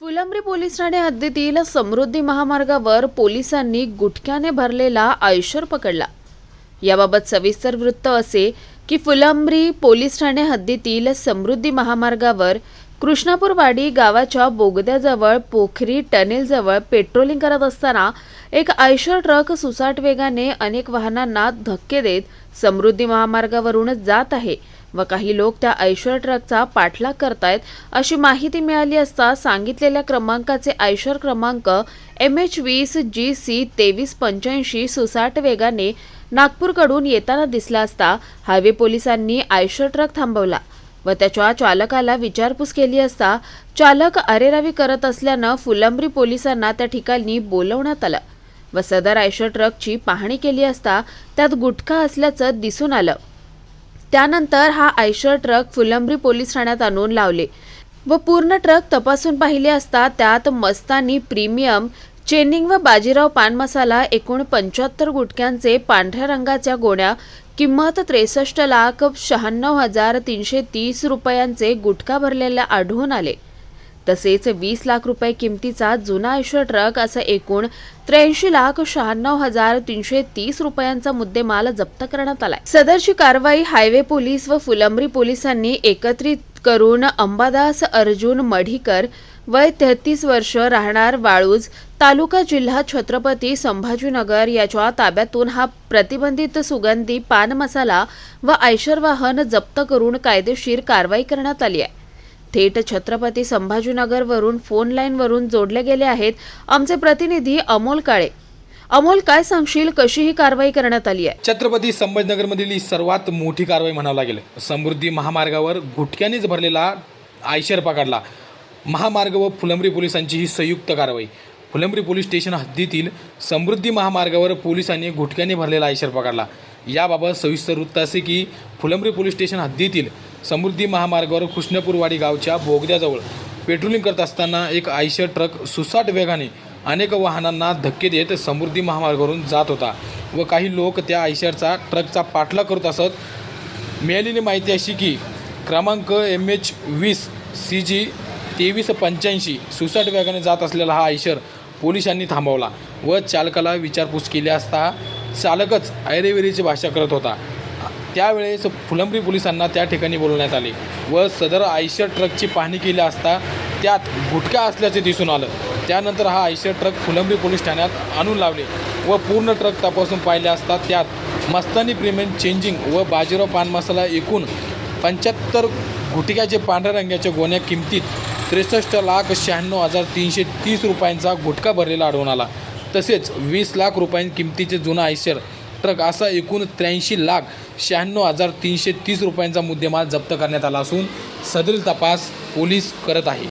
Phulambri police Thane हद्दीतील समृद्धी महामार्गावर पोलिसांनी गुटख्याने भरलेला आयशर पकडला. याबाबत सविस्तर वृत्त असे की फुलंब्री पोलीस ठाणे हद्दीतील समृद्धी महामार्गावर कृष्णापूरवाडी गावाच्या बोगद्याजवळ पोखरी टनेलजवळ पेट्रोलिंग करत असताना एक आयशर ट्रक सुसाट वेगाने अनेक वाहनांना धक्के देत समृद्धी महामार्गावरून जात आहे व काही लोक त्या आयशर ट्रकचा पाठलाग करतायत अशी माहिती मिळाली असता सांगितलेल्या क्रमांकाचे आयशर क्रमांक एम एच वीस जी सी तेवीस पंच्याऐंशी सुसाट वेगाने नागपूरकडून येताना दिसला असता हायवे पोलिसांनी आयशर ट्रक थांबवला. व त्याच्या चालकाला विचारपूस केली असता चालक अरेरावी करत असल्यानं फुलंब्री पोलिसांना त्या ठिकाणी बोलवण्यात आलं व सदर आयशर ट्रकची पाहणी केली असता त्यात गुटखा असल्याचं दिसून आलं. त्यानंतर हा आयशर ट्रक फुलंब्री पोलीस ठाण्यात आणून लावले व पूर्ण ट्रक तपासून पाहिले असता त्यात मस्तानी प्रीमियम चेनिंग व बाजीराव पान मसाला एकूण पंच्याहत्तर गुटक्यांचे पांढऱ्या रंगाच्या गोण्या किंमत त्रेसष्ट लाख शहाण्णव हजार तीनशे तीस रुपयांचे गुटखा भरलेल्या आढळून आले. तसेच वीस लाख रुपये किमतीचा जुना आयुष्य ट्रक असा एकूण त्र्याऐंशी लाख शहाण्णव हजार तीनशे तीस रुपयांचा मुद्देमाल जप्त करण्यात आलाय. सदरची कारवाई हायवे पोलीस व फुलंब्री पोलिसांनी एकत्रित करून अंबादास अर्जुन मढीकर वय तेहतीस वर्ष राहणार वाळूज तालुका जिल्हा छत्रपती संभाजीनगर याच्या ताब्यातून हा प्रतिबंधित सुगंधी पान मसाला व आयशर वाहन जप्त करून कायदेशीर कारवाई करण्यात आली आहे. थेट छत्रपती संभाजीनगरवरून फोन लाईनवरून जोडले गेले आहेत. आमचे प्रतिनिधी अमोल काळे. अमोल काय सांगशील? कशी ही कारवाई करण्यात आली आहे. छत्रपती संभाजीनगरमधील ही सर्वात मोठी कारवाई म्हणावं लागेल. समृद्धी महामार्गावर गुटक्यानेच भरलेला आयशर पकडला. महामार्ग व फुलंब्री पोलिसांची ही संयुक्त कारवाई. फुलंब्री पोलीस स्टेशन हद्दीतील समृद्धी महामार्गावर पोलिसांनी गुटक्याने भरलेला आयशर पकडला. याबाबत सविस्तर वृत्त असे की फुलंब्री पोलीस स्टेशन हद्दीतील समृद्धी महामार्गावर कृष्णपूरवाडी गावच्या बोगद्याजवळ पेट्रोलिंग करत असताना एक आयशर ट्रक सुसाट वेगाने अनेक वाहनांना धक्के देत समृद्धी महामार्गावरून जात होता व काही लोक त्या आयशरचा ट्रकचा पाठलाग करत असत. मिळालेली माहिती अशी की क्रमांक एम एच वीस सी जी तेवीस पंच्याऐंशी सुसाट वेगाने जात असलेला हा आयशर पोलिसांनी थांबवला व चालकाला विचारपूस केली असता चालकच ऐरेवेरीची भाषा करत होता. त्यावेळेस फुलंब्री पोलिसांना त्या ठिकाणी बोलवण्यात आले व सदर आयशर ट्रकची पाहणी केली असता त्यात गुटखा असल्याचे दिसून आलं. त्यानंतर हा आयशर ट्रक फुलंब्री पोलीस ठाण्यात आणून लावले व पूर्ण ट्रक तपासून पाहिले असता त्यात मस्तानी प्रीमियम चेंजिंग व बाजीराव पान मसाला एकूण पंच्याहत्तर गुटक्याचे पांढऱ्या रंगाच्या गोण्या किमतीत त्रेसष्ट लाख शहाण्णव हजार तीनशे तीस रुपयांचा गुटखा भरलेला आढळून आला. तसेच वीस लाख रुपयां किमतीचे जुना आयशर ट्रक असा एकूण त्र्याऐंशी लाख शहाण्णव हजार तीनशे तीस रुपयांचा मुद्देमाल जप्त करण्यात आला असून सदरील तपास पोलीस करत आहे.